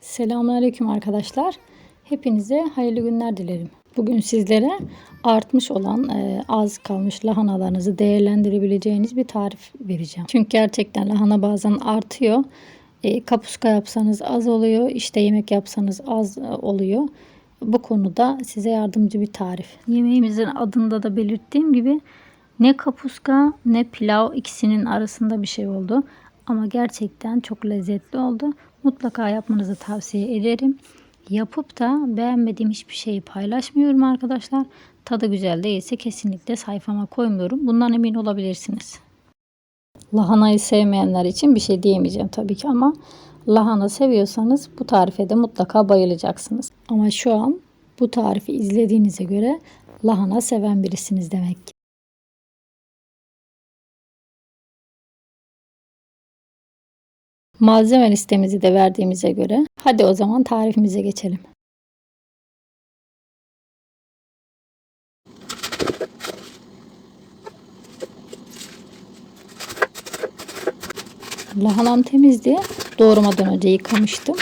Selamünaleyküm arkadaşlar. Hepinize hayırlı günler dilerim. Bugün sizlere artmış olan e, az kalmış lahanalarınızı değerlendirebileceğiniz bir tarif vereceğim. Çünkü gerçekten lahana bazen artıyor. E, kapuska yapsanız az oluyor. işte yemek yapsanız az e, oluyor. Bu konuda size yardımcı bir tarif. Yemeğimizin adında da belirttiğim gibi ne kapuska ne pilav ikisinin arasında bir şey oldu. Ama gerçekten çok lezzetli oldu. Mutlaka yapmanızı tavsiye ederim. Yapıp da beğenmediğim hiçbir şeyi paylaşmıyorum arkadaşlar. Tadı güzel değilse kesinlikle sayfama koymuyorum. Bundan emin olabilirsiniz. Lahanayı sevmeyenler için bir şey diyemeyeceğim tabii ki ama lahana seviyorsanız bu tarife de mutlaka bayılacaksınız. Ama şu an bu tarifi izlediğinize göre lahana seven birisiniz demek ki. Malzeme listemizi de verdiğimize göre hadi o zaman tarifimize geçelim. Lahanam temizdi. Doğramadan önce yıkamıştım.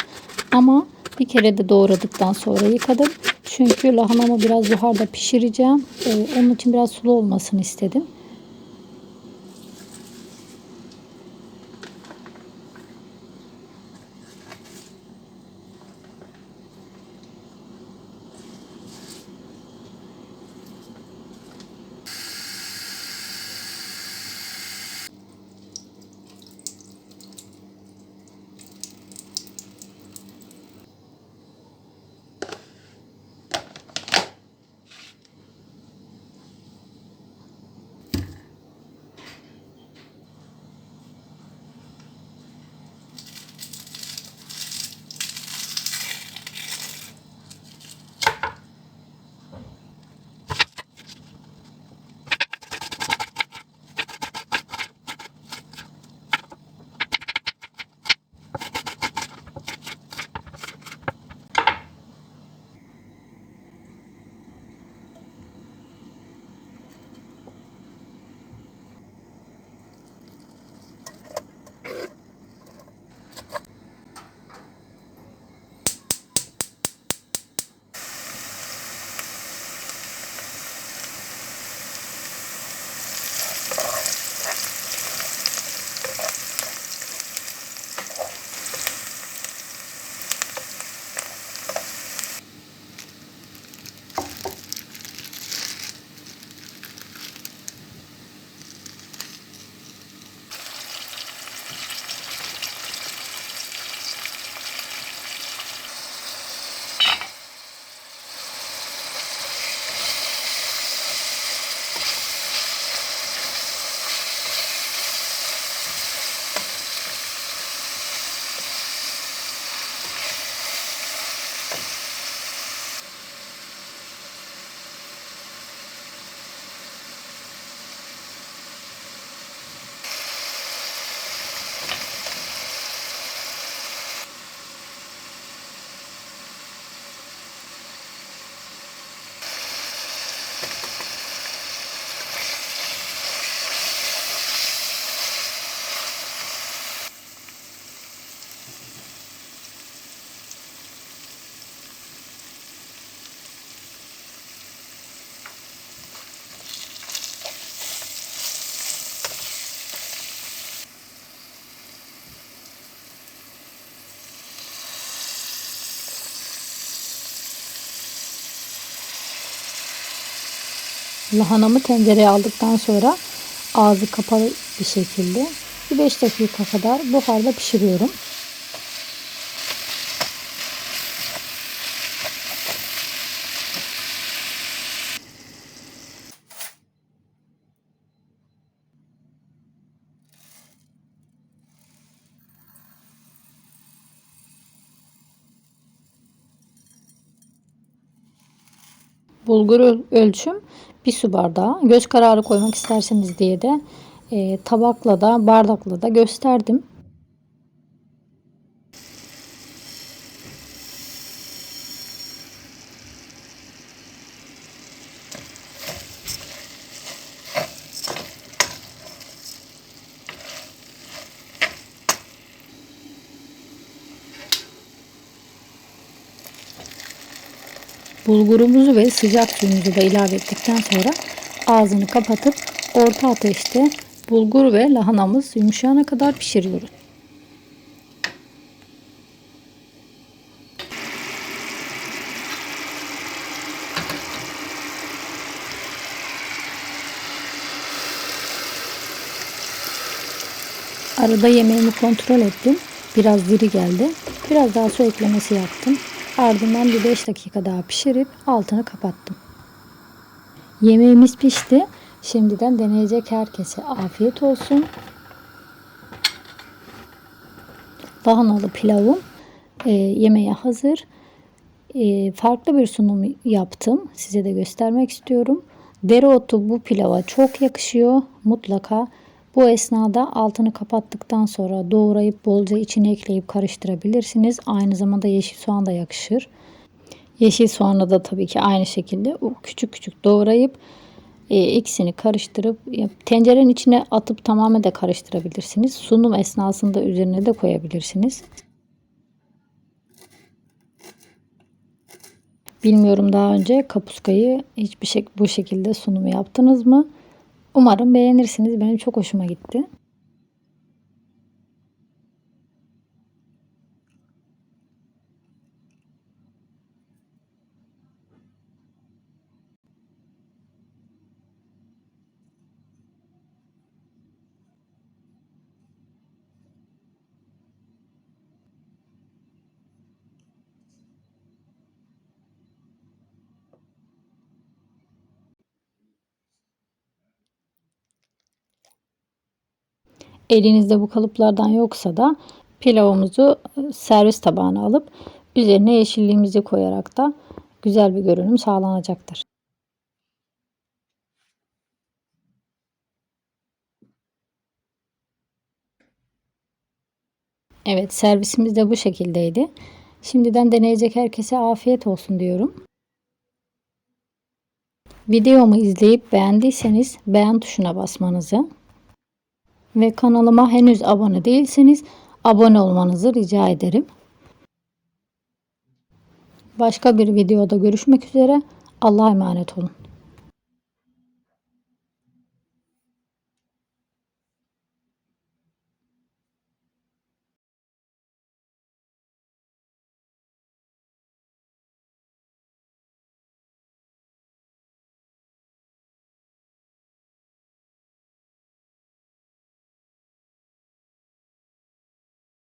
Ama bir kere de doğradıktan sonra yıkadım. Çünkü lahanamı biraz buharda pişireceğim. Ee, onun için biraz sulu olmasını istedim. Lahanamı tencereye aldıktan sonra ağzı kapalı bir şekilde bir 5 dakika kadar buharda pişiriyorum. Bulgur ölçüm bir su bardağı. Göz kararı koymak isterseniz diye de e, tabakla da bardakla da gösterdim. Bulgurumuzu ve sıcak suyumuzu da ilave ettikten sonra ağzını kapatıp orta ateşte bulgur ve lahanamız yumuşayana kadar pişiriyoruz. Arada yemeğimi kontrol ettim. Biraz diri geldi. Biraz daha su eklemesi yaptım. Ardından bir 5 dakika daha pişirip altını kapattım. Yemeğimiz pişti. Şimdiden deneyecek herkese afiyet olsun. Lahanalı pilavım e, yemeğe hazır. E, farklı bir sunum yaptım. Size de göstermek istiyorum. Dereotu bu pilava çok yakışıyor. Mutlaka bu esnada altını kapattıktan sonra doğrayıp bolca içine ekleyip karıştırabilirsiniz. Aynı zamanda yeşil soğan da yakışır. Yeşil soğanı da tabii ki aynı şekilde küçük küçük doğrayıp e, ikisini karıştırıp tencerenin içine atıp tamamen de karıştırabilirsiniz. Sunum esnasında üzerine de koyabilirsiniz. Bilmiyorum daha önce kapuskayı hiçbir şey bu şekilde sunumu yaptınız mı? Umarım beğenirsiniz. Benim çok hoşuma gitti. Elinizde bu kalıplardan yoksa da pilavımızı e, servis tabağına alıp üzerine yeşilliğimizi koyarak da güzel bir görünüm sağlanacaktır. Evet servisimiz de bu şekildeydi. Şimdiden deneyecek herkese afiyet olsun diyorum. Videomu izleyip beğendiyseniz beğen tuşuna basmanızı ve kanalıma henüz abone değilseniz abone olmanızı rica ederim. Başka bir videoda görüşmek üzere. Allah'a emanet olun.